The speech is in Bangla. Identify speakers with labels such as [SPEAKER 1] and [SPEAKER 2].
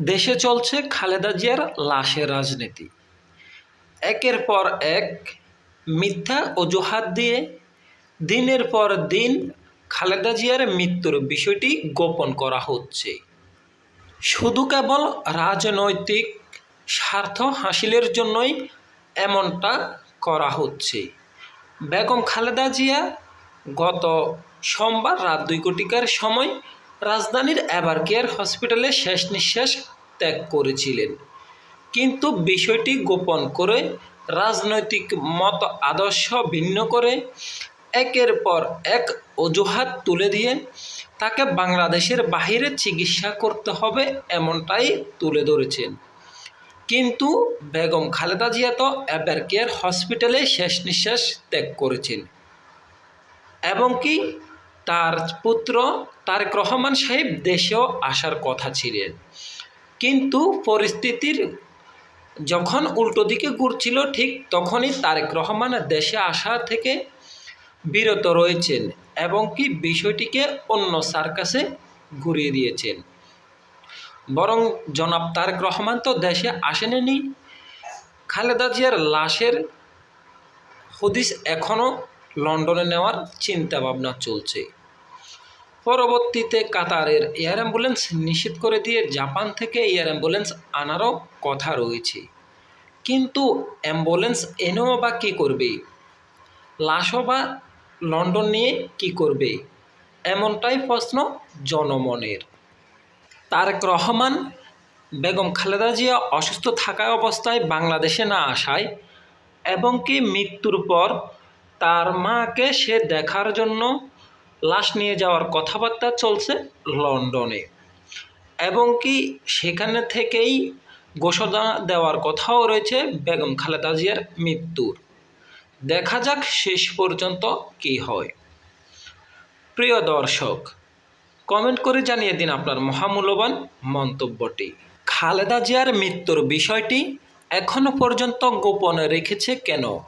[SPEAKER 1] দেশে চলছে খালেদা জিয়ার লাশের রাজনীতি। একের পর এক মিথ্যা অজুহাত দিয়ে দিনের পর দিন খালেদা জিয়ার মৃত্যুর বিষয়টি গোপন করা হচ্ছে। শুধু কেবল রাজনৈতিক স্বার্থ হাসিলের জন্যই এমনটা করা হচ্ছে। বেগম খালেদা জিয়া গত সোমবার রাত দুই কোটিকার সময় রাজধানীর অ্যাবারকেয়ার হসপিটালে শেষ নিঃশ্বাস ত্যাগ করেছিলেন। কিন্তু বিষয়টি গোপন করে, রাজনৈতিক মত আদর্শ ভিন্ন করে, একের পর এক অজুহাত তুলে দিয়ে তাকে বাংলাদেশের বাহিরে চিকিৎসা করতে হবে এমনটাই তুলে ধরেছেন। কিন্তু বেগম খালেদা জিয়া তো এভারকেয়ার হসপিটালে শেষ নিঃশ্বাস ত্যাগ করেছেন। এবং কি তার পুত্র তারেক রহমান সাহেব দেশেও আসার কথা ছিলেন। কিন্তু পরিস্থিতির যখন উল্টো দিকে ঘুরছিল, ঠিক তখনই তারেক রহমান দেশে আসা থেকে বিরত রয়েছেন এবং কি বিষয়টিকে অন্য সার্কাসে ঘুরিয়ে দিয়েছেন। বরং জনাব তারেক রহমান তো দেশে আসেননি। খালেদা জিয়ার লাশের হদিস এখনও লন্ডনে নেওয়ার চিন্তা ভাবনা চলছে। পরবর্তীতে কাতারের এয়ার অ্যাম্বুলেন্স নিষেধ করে দিয়ে জাপান থেকে এয়ার অ্যাম্বুলেন্স আনারও কথা রয়েছে। কিন্তু অ্যাম্বুলেন্স এনেও বা কী করবে? লাশও বা লন্ডন নিয়ে কি করবে? এমনটাই প্রশ্ন জনমনের। তারেক রহমান, বেগম খালেদা জিয়া অসুস্থ থাকা অবস্থায় বাংলাদেশে না আসায় এবং কি মৃত্যুর পর তার মাকে সে দেখার জন্য লাশ নিয়ে যাওয়ার কথাবার্তা চলছে লন্ডনে। এবং কি সেখানে থেকেই ঘোষণা দেওয়ার কথাও রয়েছে বেগম খালেদা জিয়ার মৃত্যুর। দেখা যাক শেষ পর্যন্ত কি হয়। প্রিয় দর্শক, কমেন্ট করে জানিয়ে দিন আপনার মহামূল্যবান মন্তব্যটি। খালেদা জিয়ার মৃত্যুর বিষয়টি এখনও পর্যন্ত গোপনে রেখেছে কেন?